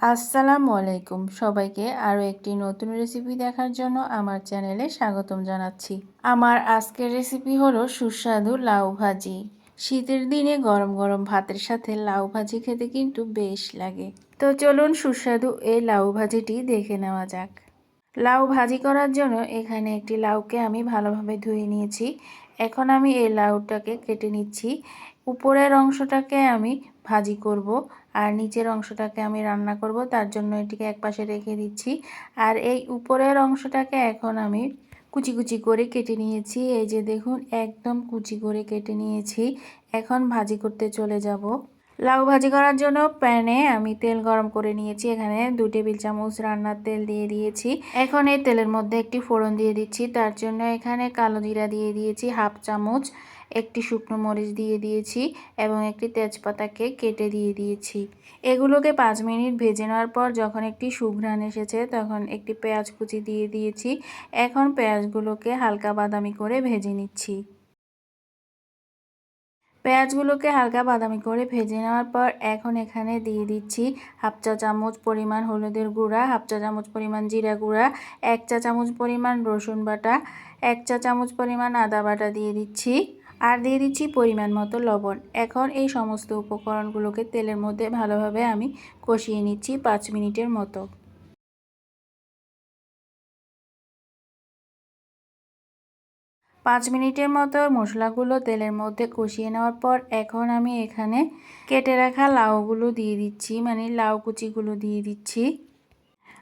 আসসালামু আলাইকুম। সবাইকে আরও একটি নতুন রেসিপি দেখার জন্য আমার চ্যানেলে স্বাগতম জানাচ্ছি। আমার আজকের রেসিপি হলো সুস্বাদু লাউ ভাজি। শীতের দিনে গরম গরম ভাতের সাথে লাউ ভাজি খেতে কিন্তু বেশ লাগে। তো চলুন সুস্বাদু এই লাউ ভাজিটি দেখে নেওয়া যাক। লাউ ভাজি করার জন্য এখানে একটি লাউকে আমি ভালোভাবে ধুয়ে নিয়েছি। এখন আমি এই লাউটাকে কেটে নিচ্ছি। উপরের অংশটাকে আমি ভাজি করব আর নিচের অংশটাকে আমি রান্না করব, তার জন্য এটিকে একপাশে রেখে দিচ্ছি। আর এই উপরের অংশটাকে এখন আমি কুচি কুচি করে কেটে নিয়েছি। এই যে দেখুন, একদম কুচি করে কেটে নিয়েছি। এখন ভাজি করতে চলে যাব। লাউ ভাজি করার জন্য প্যানে আমি তেল গরম করে নিয়েছি। এখানে দু টেবিল চামচ রান্নার তেল দিয়ে দিয়েছি। এখন এই তেলের মধ্যে একটি ফোড়ন দিয়ে দিচ্ছি। তার জন্য এখানে কালো জিরা দিয়ে দিয়েছি, হাফ চামচ। একটি শুকনো মরিচ দিয়ে দিয়েছি এবং একটি তেজপাতাকে কেটে দিয়ে দিয়েছি। এগুলোকে পাঁচ মিনিট ভেজে নেওয়ার পর যখন একটি সুঘ্রাণ এসেছে তখন একটি পেঁয়াজ কুচি দিয়ে দিয়েছি। এখন পেঁয়াজগুলোকে হালকা বাদামি করে ভেজে নিচ্ছি। পেঁয়াজগুলোকে হালকা বাদামি করে ভেজে নেওয়ার পর এখন এখানে দিয়ে দিচ্ছি হাফ চা চামচ পরিমাণ হলুদের গুঁড়া, হাফ চা চামচ পরিমাণ জিরা গুঁড়া, এক চা চামচ পরিমাণ রসুন বাটা, এক চা চামচ পরিমাণ আদা বাটা দিয়ে দিচ্ছি আর দিয়ে দিচ্ছি পরিমাণ মতো লবণ। এখন এই সমস্ত উপকরণগুলোকে তেলের মধ্যে ভালোভাবে আমি কষিয়ে নিচ্ছি পাঁচ মিনিটের মতো। পাঁচ মিনিটের মতো মশলাগুলো তেলের মধ্যে কষিয়ে নেওয়ার পর এখন আমি এখানে কেটে রাখা লাউগুলো দিয়ে দিচ্ছি মানে লাউ কুচিগুলো দিয়ে দিচ্ছি।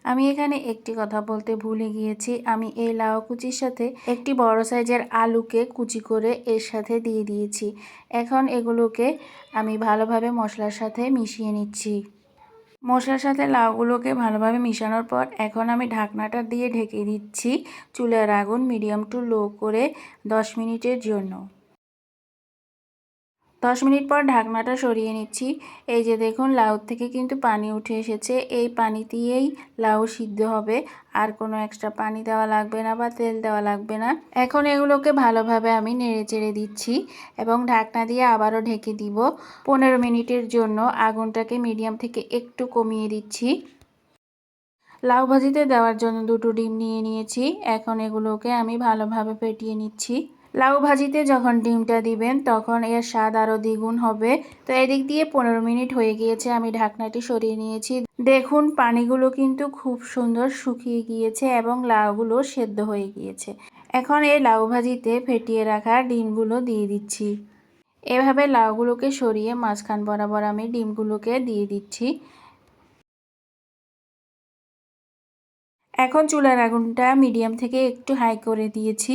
আমি এখানে একটি কথা বলতে ভুলে গিয়েছি, আমি এই লাউ কুচির সাথে একটি বড় সাইজের আলুকে কুচি করে এর সাথে দিয়ে দিয়েছি। এখন এগুলোকে আমি ভালোভাবে মশলার সাথে মিশিয়ে নিচ্ছি। মশলার সাথে লাউগুলোকে ভালোভাবে মিশানোর পর এখন আমি ঢাকনাটা দিয়ে ঢেকে দিচ্ছি চুলার আগুন মিডিয়াম টু লো করে দশ মিনিটের জন্য। দশ মিনিট পর ঢাকনাটা সরিয়ে নিচ্ছি। এই যে দেখুন লাউ থেকে কিন্তু পানি উঠে এসেছে। এই পানি দিয়েই লাউ সিদ্ধ হবে। আর কোনো এক্সট্রা পানি দেওয়া লাগবে না বা তেল দেওয়া লাগবে না। এখন এগুলোকে ভালোভাবে আমি নেড়ে চেড়ে দিচ্ছি এবং ঢাকনা দিয়ে আবারও ঢেকে দিব। পনেরো মিনিটের জন্য আগুনটাকে মিডিয়াম থেকে একটু কমিয়ে দিচ্ছি। লাউ ভাজিতে দেওয়ার জন্য দুটো ডিম নিয়ে নিয়েছি। এখন এগুলোকে আমি ভালোভাবে ফেটিয়ে নিচ্ছি। লাউ ভাজিতে যখন ডিমটা দিবেন, তখন এর স্বাদ আরও দ্বিগুণ হবে। তো এদিক দিয়ে পনেরো মিনিট হয়ে গিয়েছে, আমি ঢাকনাটি সরিয়ে নিয়েছি। দেখুন, পানিগুলো কিন্তু খুব সুন্দর শুকিয়ে গিয়েছে এবং লাউগুলো সেদ্ধ হয়ে গিয়েছে। এখন এই লাউ ভাজিতে ফেটিয়ে রাখা ডিমগুলো দিয়ে দিচ্ছি। এভাবে লাউগুলোকে সরিয়ে মাঝখান বরাবর আমি ডিমগুলোকে দিয়ে দিচ্ছি। এখন চুলার আগুনটা মিডিয়াম থেকে একটু হাই করে দিয়েছি।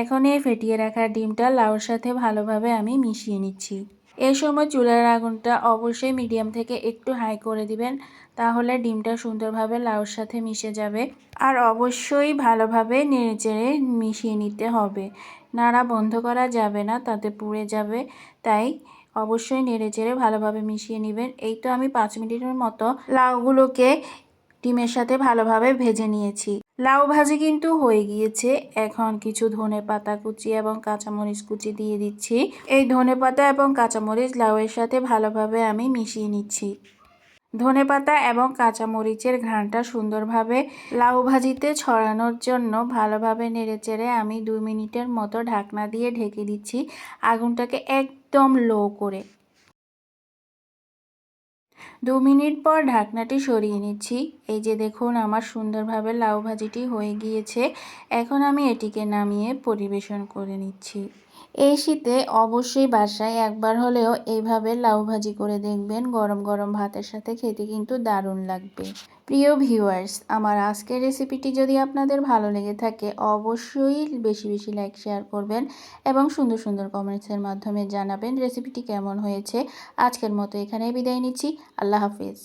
এখন এই ফেটিয়ে রাখা ডিমটা লাউর সাথে ভালোভাবে আমি মিশিয়ে নিচ্ছি। এই সময় চুলার আগুনটা অবশ্যই মিডিয়াম থেকে একটু হাই করে দিবেন, তাহলে ডিমটা সুন্দরভাবে লাউর সাথে মিশে যাবে। আর অবশ্যই ভালোভাবে নেড়েচেড়ে মিশিয়ে নিতে হবে। নাড়া বন্ধ করা যাবে না, তাতে পুড়ে যাবে। তাই অবশ্যই নেড়ে চেড়ে ভালোভাবে মিশিয়ে নেবেন। এই তো আমি পাঁচ মিনিটের মতো লাউগুলোকে ডিমের সাথে ভালোভাবে ভেজে নিয়েছি। লাউ ভাজি কিন্তু হয়ে গিয়েছে। এখন কিছু ধনে পাতা কুচি এবং কাঁচামরিচ কুচি দিয়ে দিচ্ছি। এই ধনে পাতা এবং কাঁচামরিচ লাউয়ের সাথে ভালোভাবে আমি মিশিয়ে নিচ্ছি। ধনে পাতা এবং কাঁচামরিচের ঘ্রাণটা সুন্দরভাবে লাউ ভাজিতে ছড়ানোর জন্য ভালোভাবে নেড়েচেড়ে আমি দুই মিনিটের মতো ঢাকনা দিয়ে ঢেকে দিচ্ছি। আগুনটাকে একদম লো করে। দু মিনিট পর ঢাকনাটি সরিয়ে নিচ্ছি। এই যে দেখুন, আমার সুন্দরভাবে লাউ ভাজিটি হয়ে গিয়েছে। এখন আমি এটিকে নামিয়ে পরিবেশন করে নিচ্ছি। এই শীতে অবশ্যই বাসায় একবার হলেও এইভাবে লাউ ভাজি করে দেখবেন। গরম গরম ভাতের সাথে খেতে কিন্তু দারুণ লাগবে। প্রিয় ভিউয়ার্স, আমার আজকের রেসিপিটি যদি আপনাদের ভালো লেগে থাকে, অবশ্যই বেশি বেশি লাইক, শেয়ার করবেন এবং সুন্দর সুন্দর কমেন্টসের মাধ্যমে জানাবেন রেসিপিটি কেমন হয়েছে। আজকের মতো এখানে বিদায় নিচ্ছি। আল্লাহ হাফিজ।